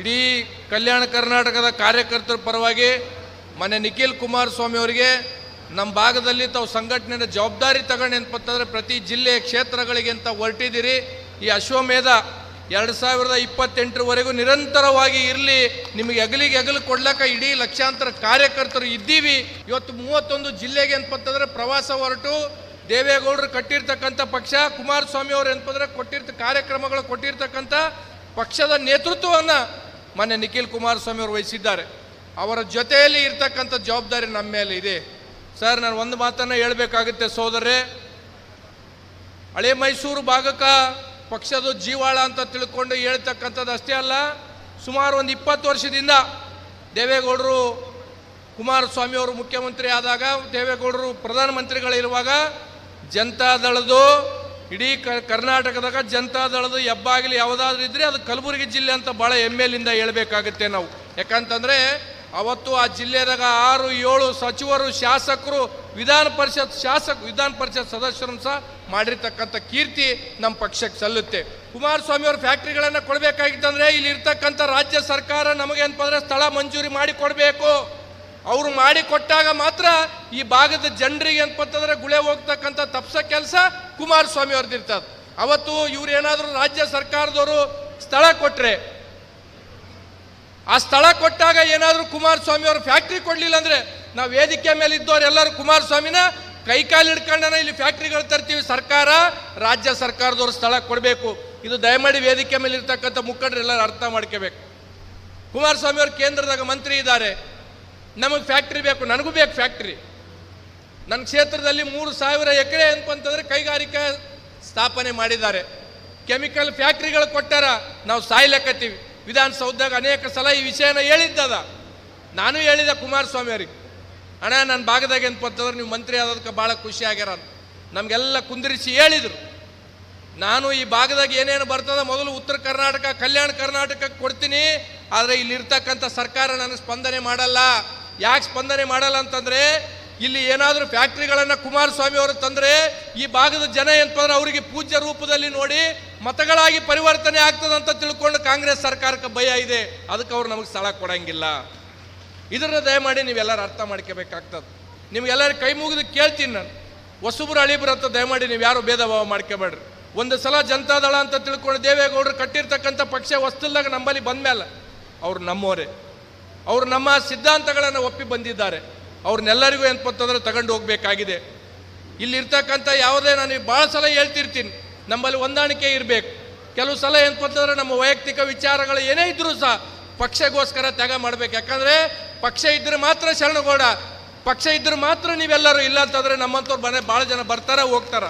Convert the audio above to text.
ಇಡೀ ಕಲ್ಯಾಣ ಕರ್ನಾಟಕದ ಕಾರ್ಯಕರ್ತರ ಪರವಾಗಿ ಮನೆ ನಿಖಿಲ್ ಕುಮಾರಸ್ವಾಮಿ ಅವರಿಗೆ ನಮ್ಮ ಭಾಗದಲ್ಲಿ ತಾವು ಸಂಘಟನೆಯ ಜವಾಬ್ದಾರಿ ತಗೊಂಡು ಏನಪ್ಪಂತಂದ್ರೆ ಪ್ರತಿ ಜಿಲ್ಲೆಯ ಕ್ಷೇತ್ರಗಳಿಗೆ ಅಂತ ಹೊರಟಿದ್ದೀರಿ. ಈ ಅಶ್ವಮೇಧ ಎರಡು ಸಾವಿರದ ಇಪ್ಪತ್ತೆಂಟರವರೆಗೂ ನಿರಂತರವಾಗಿ ಇರಲಿ, ನಿಮಗೆ ಹಗಲಿಗೆ ಅಗಲು ಕೊಡ್ಲಕ್ಕ ಇಡೀ ಲಕ್ಷಾಂತರ ಕಾರ್ಯಕರ್ತರು ಇದ್ದೀವಿ. ಇವತ್ತು ಮೂವತ್ತೊಂದು ಜಿಲ್ಲೆಗೆ ಏನಪ್ಪಂತಂದ್ರೆ ಪ್ರವಾಸ ಹೊರಟು. ದೇವೇಗೌಡರು ಕಟ್ಟಿರ್ತಕ್ಕಂಥ ಪಕ್ಷ, ಕುಮಾರಸ್ವಾಮಿ ಅವರು ಏನಪ್ಪಂದ್ರೆ ಕೊಟ್ಟಿರ್ತ ಕಾರ್ಯಕ್ರಮಗಳು ಕೊಟ್ಟಿರ್ತಕ್ಕಂಥ ಪಕ್ಷದ ನೇತೃತ್ವವನ್ನು ಮೊನ್ನೆ ನಿಖಿಲ್ ಕುಮಾರಸ್ವಾಮಿ ಅವರು ವಹಿಸಿದ್ದಾರೆ. ಅವರ ಜೊತೆಯಲ್ಲಿ ಇರ್ತಕ್ಕಂಥ ಜವಾಬ್ದಾರಿ ನಮ್ಮ ಮೇಲೆ ಇದೆ. ಸರ್, ನಾನು ಒಂದು ಮಾತನ್ನು ಹೇಳಬೇಕಾಗುತ್ತೆ ಸೋದರೇ ಹಳೆ ಮೈಸೂರು ಭಾಗಕ್ಕೆ ಪಕ್ಷದ ಜೀವಾಳ ಅಂತ ತಿಳ್ಕೊಂಡು ಹೇಳ್ತಕ್ಕಂಥದ್ದು ಅಷ್ಟೇ ಅಲ್ಲ, ಸುಮಾರು ಒಂದು ಇಪ್ಪತ್ತು ವರ್ಷದಿಂದ ದೇವೇಗೌಡರು ಕುಮಾರಸ್ವಾಮಿ ಅವರು ಮುಖ್ಯಮಂತ್ರಿ ಆದಾಗ ದೇವೇಗೌಡರು ಪ್ರಧಾನಮಂತ್ರಿಗಳಿರುವಾಗ ಜನತಾದಳದು ಇಡೀ ಕ ಕರ್ನಾಟಕದಾಗ ಜನತಾದಳದ ಹೆಬ್ಬಾಗಿಲು ಯಾವುದಾದ್ರೂ ಇದ್ದರೆ ಅದು ಕಲಬುರಗಿ ಜಿಲ್ಲೆ ಅಂತ ಭಾಳ ಹೆಮ್ಮೆಲಿಂದ ಹೇಳ್ಬೇಕಾಗುತ್ತೆ ನಾವು. ಯಾಕಂತಂದ್ರೆ ಅವತ್ತು ಆ ಜಿಲ್ಲೆದಾಗ ಆರು, ಏಳು ಸಚಿವರು, ಶಾಸಕರು, ವಿಧಾನ ಪರಿಷತ್ ಶಾಸಕ, ವಿಧಾನ ಪರಿಷತ್ ಸದಸ್ಯರನ್ನು ಸಹ ಮಾಡಿರ್ತಕ್ಕಂಥ ಕೀರ್ತಿ ನಮ್ಮ ಪಕ್ಷಕ್ಕೆ ಸಲ್ಲುತ್ತೆ. ಕುಮಾರಸ್ವಾಮಿ ಅವ್ರ ಫ್ಯಾಕ್ಟ್ರಿಗಳನ್ನು ಕೊಡಬೇಕಾಗಿತ್ತಂದ್ರೆ ಇಲ್ಲಿ ಇರ್ತಕ್ಕಂಥ ರಾಜ್ಯ ಸರ್ಕಾರ ನಮಗೆ ಏನಪ್ಪ ಸ್ಥಳ ಮಂಜೂರಿ ಮಾಡಿ ಕೊಡಬೇಕು. ಅವರು ಮಾಡಿ ಕೊಟ್ಟಾಗ ಮಾತ್ರ ಈ ಭಾಗದ ಜನರಿಗೆ ಅಂತಂದ್ರೆ ಗುಳೆ ಹೋಗ್ತಕ್ಕಂಥ ತಪ್ಸ ಕೆಲಸ ಕುಮಾರಸ್ವಾಮಿ ಅವ್ರದ್ದಿರ್ತದೆ ಅವತ್ತು ಇವ್ರು ಏನಾದರೂ ರಾಜ್ಯ ಸರ್ಕಾರದವರು ಸ್ಥಳ ಕೊಟ್ಟರೆ ಆ ಸ್ಥಳ ಕೊಟ್ಟಾಗ ಏನಾದರೂ ಕುಮಾರಸ್ವಾಮಿ ಅವರು ಫ್ಯಾಕ್ಟ್ರಿ ಕೊಡ್ಲಿಲ್ಲ ಅಂದ್ರೆ ನಾವು ವೇದಿಕೆ ಮೇಲೆ ಇದ್ದವ್ರು ಎಲ್ಲರೂ ಕುಮಾರಸ್ವಾಮಿನ ಕೈಕಾಲು ಹಿಡ್ಕೊಂಡನ ಇಲ್ಲಿ ಫ್ಯಾಕ್ಟ್ರಿಗಳು ತರ್ತೀವಿ, ಸರ್ಕಾರ, ರಾಜ್ಯ ಸರ್ಕಾರದವರು ಸ್ಥಳ ಕೊಡಬೇಕು. ಇದು ದಯಮಾಡಿ ವೇದಿಕೆ ಮೇಲೆ ಇರ್ತಕ್ಕಂಥ ಮುಖಂಡರು ಎಲ್ಲರೂ ಅರ್ಥ ಮಾಡ್ಕೋಬೇಕು. ಕುಮಾರಸ್ವಾಮಿ ಅವರು ಕೇಂದ್ರದಾಗ ಮಂತ್ರಿ ಇದ್ದಾರೆ. ನಮಗೆ ಫ್ಯಾಕ್ಟ್ರಿ ಬೇಕು, ನನಗೂ ಬೇಕು ಫ್ಯಾಕ್ಟ್ರಿ. ನನ್ನ ಕ್ಷೇತ್ರದಲ್ಲಿ ಮೂರು ಸಾವಿರ ಎಕರೆ ಅಂತಂದ್ರೆ ಕೈಗಾರಿಕಾ ಸ್ಥಾಪನೆ ಮಾಡಿದ್ದಾರೆ. ಕೆಮಿಕಲ್ ಫ್ಯಾಕ್ಟ್ರಿಗಳು ಕೊಟ್ಟಾರ, ನಾವು ಸಾಯ್ಲಕ್ಕತ್ತೀವಿ ವಿಧಾನಸೌಧದಾಗ ಅನೇಕ ಸಲ ಈ ವಿಷಯನ ಹೇಳಿದ್ದದ. ನಾನು ಹೇಳಿದೆ ಕುಮಾರಸ್ವಾಮಿ ಅವ್ರಿಗೆ ಅಣ್ಣ ನನ್ನ ಭಾಗದಾಗ ಏನಪ್ಪಂತಂದ್ರೆ ನೀವು ಮಂತ್ರಿ ಆದದಕ್ಕೆ ಭಾಳ ಖುಷಿ ಆಗ್ಯಾರ ನಮಗೆಲ್ಲ ಕುಂದಿರಿಸಿ ಹೇಳಿದರು. ನಾನು ಈ ಭಾಗದಾಗ ಏನೇನು ಬರ್ತದ, ಮೊದಲು ಉತ್ತರ ಕರ್ನಾಟಕ, ಕಲ್ಯಾಣ ಕರ್ನಾಟಕಕ್ಕೆ ಕೊಡ್ತೀನಿ. ಆದರೆ ಇಲ್ಲಿರ್ತಕ್ಕಂಥ ಸರ್ಕಾರ ನನಗೆ ಸ್ಪಂದನೆ ಮಾಡಲ್ಲ. ಯಾಕೆ ಸ್ಪಂದನೆ ಮಾಡಲ್ಲ ಅಂತಂದ್ರೆ, ಇಲ್ಲಿ ಏನಾದರೂ ಫ್ಯಾಕ್ಟ್ರಿಗಳನ್ನು ಕುಮಾರಸ್ವಾಮಿ ಅವರು ತಂದರೆ, ಈ ಭಾಗದ ಜನ ಏನಪ್ಪ ಅವರಿಗೆ ಪೂಜ್ಯ ರೂಪದಲ್ಲಿ ನೋಡಿ ಮತಗಳಾಗಿ ಪರಿವರ್ತನೆ ಆಗ್ತದೆ ಅಂತ ತಿಳ್ಕೊಂಡು ಕಾಂಗ್ರೆಸ್ ಸರ್ಕಾರಕ್ಕೆ ಭಯ ಇದೆ. ಅದಕ್ಕೆ ಅವ್ರು ನಮಗೆ ಸ್ಥಳ ಕೊಡಂಗಿಲ್ಲ. ಇದನ್ನು ದಯಮಾಡಿ ನೀವೆಲ್ಲರೂ ಅರ್ಥ ಮಾಡ್ಕೋಬೇಕಾಗ್ತದೆ. ನಿಮ್ಗೆಲ್ಲರೂ ಕೈ ಮುಗಿದು ಕೇಳ್ತೀನಿ ನಾನು. ಹೊಸಬ್ರು ಅಳಿಬ್ರು ಅಂತ ದಯಮಾಡಿ ನೀವು ಯಾರು ಭೇದ ಭಾವ ಮಾಡ್ಕೋಬೇಡ್ರಿ. ಒಂದು ಸಲ ಜನತಾದಳ ಅಂತ ತಿಳ್ಕೊಂಡು ದೇವೇಗೌಡರು ಕಟ್ಟಿರ್ತಕ್ಕಂಥ ಪಕ್ಷ ಹೊಸ್ತಲ್ದಾಗ ಬಂದ ಮೇಲೆ ಅವ್ರು ಅವ್ರು ನಮ್ಮ ಸಿದ್ಧಾಂತಗಳನ್ನು ಒಪ್ಪಿ ಬಂದಿದ್ದಾರೆ. ಅವ್ರನ್ನೆಲ್ಲರಿಗೂ ಏನಪ್ಪಂತಂದ್ರೆ ತಗೊಂಡು ಹೋಗಬೇಕಾಗಿದೆ. ಇಲ್ಲಿರ್ತಕ್ಕಂಥ ಯಾವುದೇ ನಾನು ಭಾಳ ಸಲ ಹೇಳ್ತಿರ್ತೀನಿ, ನಮ್ಮಲ್ಲಿ ಹೊಂದಾಣಿಕೆ ಇರಬೇಕು. ಕೆಲವು ಸಲ ಏನಪ್ಪಂತಂದ್ರೆ ನಮ್ಮ ವೈಯಕ್ತಿಕ ವಿಚಾರಗಳು ಏನೇ ಇದ್ರೂ ಸಹ ಪಕ್ಷಗೋಸ್ಕರ ತ್ಯಾಗ ಮಾಡಬೇಕು. ಯಾಕಂದರೆ ಪಕ್ಷ ಇದ್ದರೆ ಮಾತ್ರ ಶರಣಗೌಡ ಪಕ್ಷ ಇದ್ದರೆ ಮಾತ್ರ ನೀವೆಲ್ಲರೂ ಇಲ್ಲ ಅಂತಂದರೆ ನಮ್ಮಂಥವ್ರು ಮನೆ ಭಾಳ ಜನ ಬರ್ತಾರೆ, ಹೋಗ್ತಾರ.